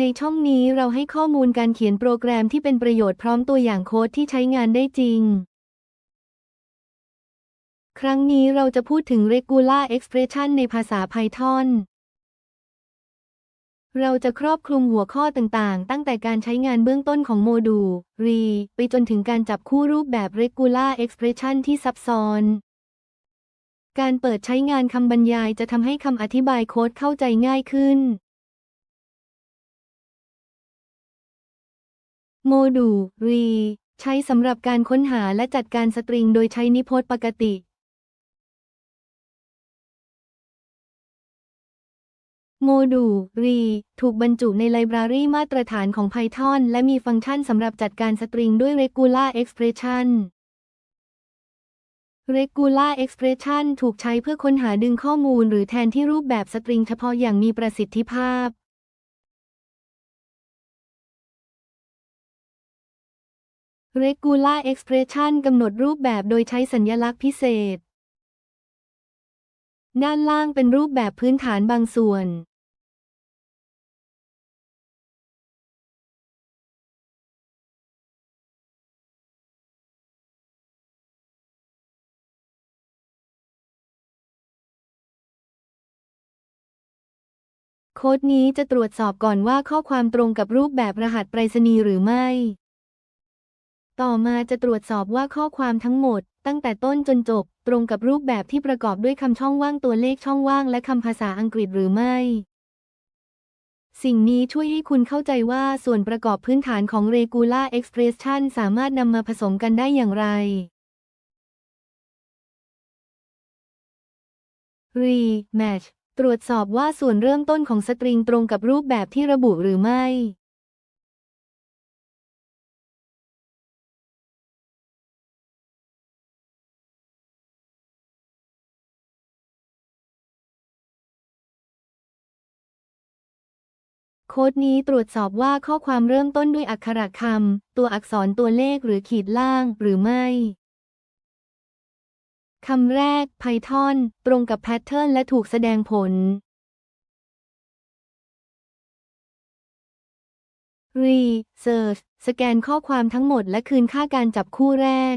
ในช่องนี้เราให้ข้อมูลการเขียนโปรแกรมที่เป็นประโยชน์พร้อมตัวอย่างโค้ดที่ใช้งานได้จริง ครั้งนี้เราจะพูดถึง regular expression ในภาษา Python เราจะครอบคลุมหัวข้อต่างๆ ตั้งแต่การใช้งานเบื้องต้นของโมดูล re ไปจนถึงการจับคู่รูปแบบ regular expression ที่ซับซ้อน การเปิดใช้งานคำบรรยายจะทำให้คำอธิบายโค้ดเข้าใจง่ายขึ้น โมดูล re ใช้สำหรับการค้นหาและจัดการสตริงโดยใช้นิพจน์ปกติ โมดูล re ถูกบรรจุในไลบรารีมาตรฐานของ Python และมีฟังก์ชันสำหรับจัดการสตริงด้วย regular expression regular expression ถูกใช้เพื่อค้นหาดึงข้อมูลหรือแทนที่รูปแบบสตริงเฉพาะอย่างมีประสิทธิภาพ regular expression กำหนดรูปแบบโดยใช้สัญลักษณ์พิเศษ ด้านล่างเป็นรูปแบบพื้นฐานบางส่วน โค้ดนี้จะตรวจสอบก่อนว่าข้อความตรงกับรูปแบบรหัสไปรษณีย์หรือไม่ ต่อมาจะตรวจสอบว่าข้อความทั้งหมด ตั้งแต่ต้นจนจบ ตรงกับรูปแบบที่ประกอบด้วยคำช่องว่างตัวเลขช่องว่างและคำภาษาอังกฤษหรือไม่ สิ่งนี้ช่วยให้คุณเข้าใจว่าส่วนประกอบพื้นฐานของ regular expression สามารถนำมาผสมกันได้อย่างไร re match ตรวจสอบว่าส่วนเริ่มต้นของสตริงตรงกับรูปแบบที่ระบุหรือไม่ โค้ดนี้ตรวจสอบว่าข้อความเริ่มต้นด้วยอักขระคำ ตัวอักษรตัวเลขหรือขีดล่างหรือไม่ คำแรก Python ตรงกับแพทเทิร์นและถูกแสดงผล re search สแกนข้อความทั้งหมดและคืนค่าการจับคู่แรก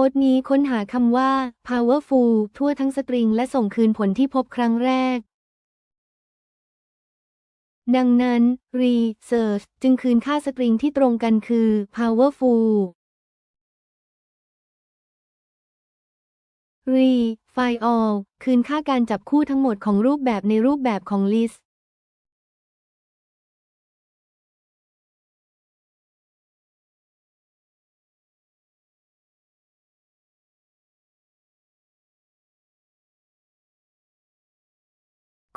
ค้ดนี้ค้นหาคำว่า powerful ทั่วทั้งสตริงและส่งคืนผลที่พบครั้งแรก ดังนั้น research จึงคืนค่าสตริงที่ตรงกันคือ powerful re find all คืนค่าการจับคู่ทั้งหมดของรูปแบบในรูปแบบของ list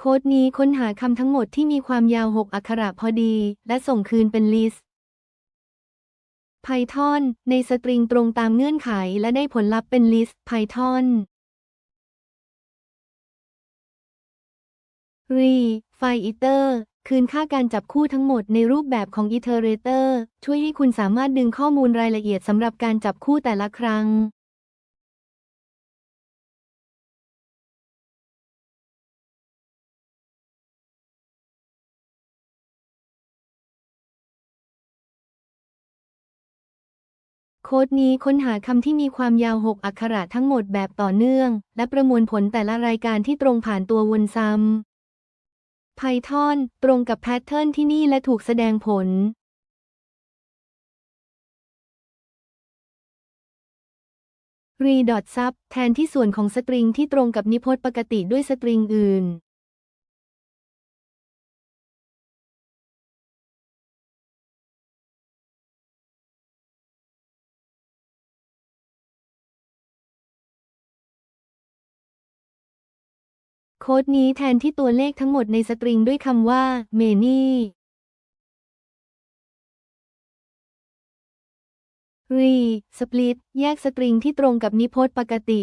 โค้ดนี้ค้นหาคำทั้งหมดที่มีความยาว 6 อักขระพอดี และส่งคืนเป็น list Python ในสตริงตรงตามเงื่อนไขและได้ผลลัพธ์เป็น list Python re file iter คืนค่าการจับคู่ทั้งหมดในรูปแบบของ iterator ช่วยให้คุณสามารถดึงข้อมูลรายละเอียดสำหรับการจับคู่แต่ละครั้ง ค้ดนี้ค้นหาคำที่มีความยาว 6 อักขระทั้งหมดแบบต่อเนื่อง และประมวลผลแต่ละรายการที่ตรงผ่านตัววนซ้ำ Python ตรงกับแพทเทิร์นที่นี่และถูกแสดงผล re.sub แทนที่ส่วนของสตริงที่ตรงกับนิพจน์ปกติด้วยสตริงอื่น โค้ดนี้แทนที่ตัวเลขทั้งหมดในสตริงด้วยคำว่า many re split แยกสตริงที่ตรงกับนิพจน์ปกติ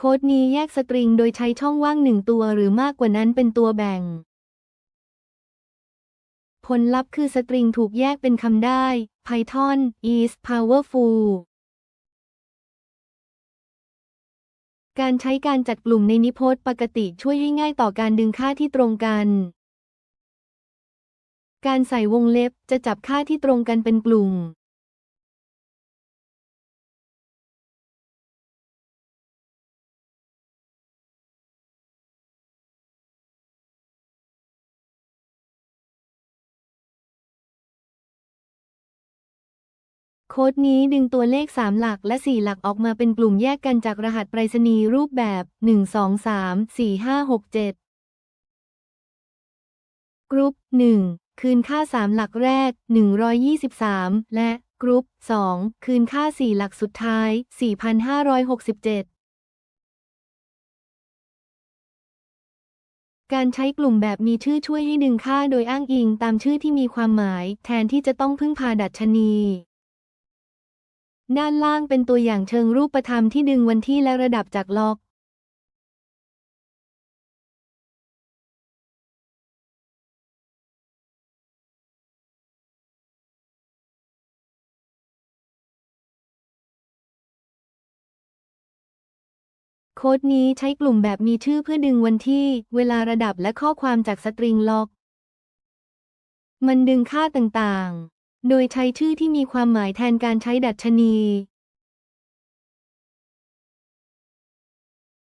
โค้ดนี้แยกสตริงโดยใช้ช่องว่างหนึ่งตัวหรือมากกว่านั้นเป็นตัวแบ่ง ผลลัพธ์คือสตริงถูกแยกเป็นคำได้ Python is powerful การใช้การจัดกลุ่มในนิพจน์ปกติช่วยให้ง่ายต่อการดึงค่าที่ตรงกัน การใส่วงเล็บจะจับค่าที่ตรงกันเป็นกลุ่ม โค้ดนี้ดึงตัวเลข 3 หลักและ 4 หลักออกมาเป็นกลุ่มแยกกันจากรหัสไปรษณีย์รูปแบบ 1 2 3 4 5 6 7 กรุ๊ป 1 คืนค่า 3 หลักแรก 123 และกรุ๊ป 2 คืนค่า 4 หลักสุดท้าย 4,567การใช้กลุ่มแบบมีชื่อช่วยให้ดึงค่าโดยอ้างอิงตามชื่อที่มีความหมาย แทนที่จะต้องพึ่งพาดัชนี ด้านล่างเป็นตัวอย่างเชิงรูปธรรมที่ดึงวันที่และระดับจากล็อกโค้ดนี้ใช้กลุ่มแบบมีชื่อเพื่อดึงวันที่ เวลาระดับและข้อความจากสตริงล็อก มันดึงค่าต่างๆ โดยใช้ชื่อที่มีความหมายแทนการใช้ดัชนี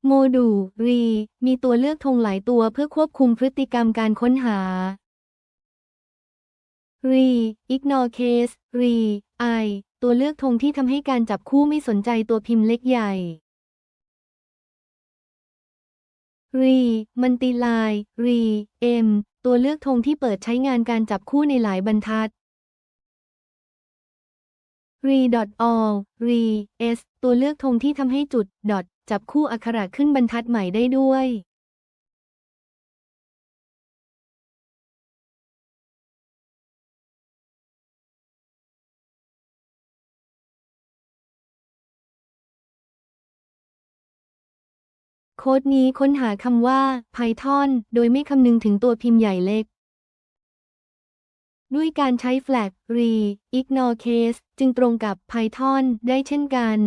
โมดูลรี มีตัวเลือกธงหลายตัวเพื่อควบคุมพฤติกรรมการค้นหา รี ignore case รี i ตัวเลือกธงที่ทำให้การจับคู่ไม่สนใจตัวพิมพ์เล็กใหญ่ รีมันติลาย รีเอ็มตัวเลือกธงที่เปิดใช้งานการจับคู่ในหลายบรรทัด รีดอทออลรีเอสตัวเลือกธงที่ทำให้จุดดอทจับคู่อักขระขึ้นบรรทัดใหม่ได้ด้วยโค้ดนี้ค้นหาคำว่า Python โดยไม่คำนึงถึงตัวพิมพ์ใหญ่เล็ก ด้วยการใช้ flag re ignore case จึงตรงกับ Python ได้เช่นกัน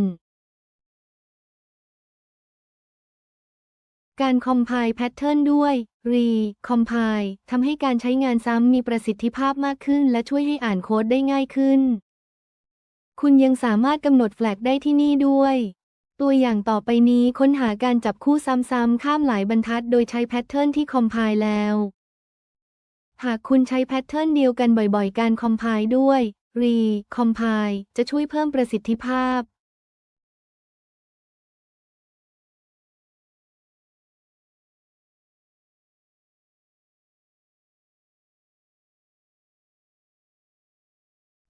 การ compile pattern ด้วย re compile ทำให้การใช้งานซ้ำมีประสิทธิภาพมากขึ้น และช่วยให้อ่านโค้ดได้ง่ายขึ้น คุณยังสามารถกำหนด flag ได้ที่นี่ด้วย ตัวอย่างต่อไปนี้ค้นหาการจับคู่ซ้ำๆข้ามหลายบรรทัด โดยใช้แพทเทิร์นที่ compile แล้ว หากคุณใช้แพทเทิร์นเดียวกันบ่อยๆ การ compile ด้วย re compile จะช่วยเพิ่มประสิทธิภาพ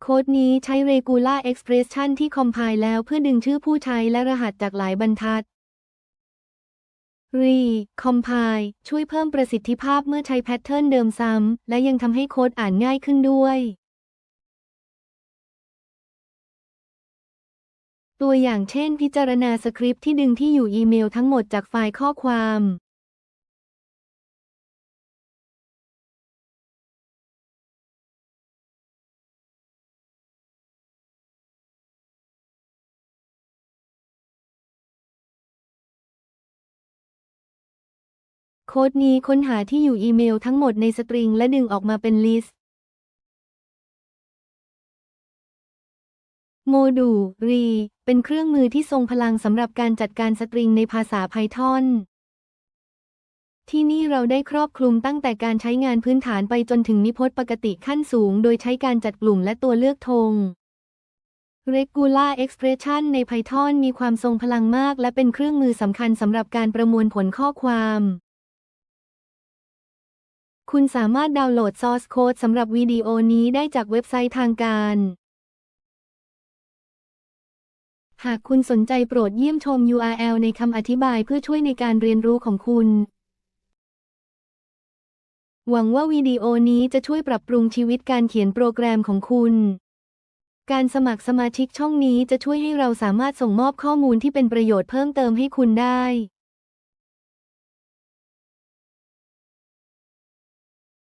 โค้ดนี้ใช้ regular expression ที่ compile แล้วเพื่อดึงชื่อผู้ใช้และรหัสจากหลายบรรทัด รีคอมไพล์ช่วยเพิ่มประสิทธิภาพเมื่อใช้แพทเทิร์นเดิมซ้ำ และยังทำให้โค้ดอ่านง่ายขึ้นด้วย ตัวอย่างเช่นพิจารณาสคริปต์ที่ดึงที่อยู่อีเมลทั้งหมดจากไฟล์ข้อความ โค้ดนี้ค้นหาที่อยู่อีเมลทั้งหมดในสตริงและดึงออกมาเป็นลิสต์ โมดูลรี เป็นเครื่องมือที่ทรงพลังสำหรับการจัดการสตริงในภาษา Python ที่นี่เราได้ครอบคลุมตั้งแต่การใช้งานพื้นฐานไปจนถึงนิพจน์ปกติขั้นสูง โดยใช้การจัดกลุ่มและตัวเลือกธง Regular Expression ใน Python มีความทรงพลังมาก และเป็นเครื่องมือสำคัญสำหรับการประมวลผลข้อความ คุณสามารถดาวน์โหลด Source Code สำหรับวิดีโอนี้ได้จากเว็บไซต์ทางการ หากคุณสนใจโปรดเยี่ยมชม URL ในคำอธิบายเพื่อช่วยในการเรียนรู้ของคุณ หวังว่าวิดีโอนี้จะช่วยปรับปรุงชีวิตการเขียนโปรแกรมของคุณ การสมัครสมาชิกช่องนี้จะช่วยให้เราสามารถส่งมอบข้อมูลที่เป็นประโยชน์เพิ่มเติมให้คุณได้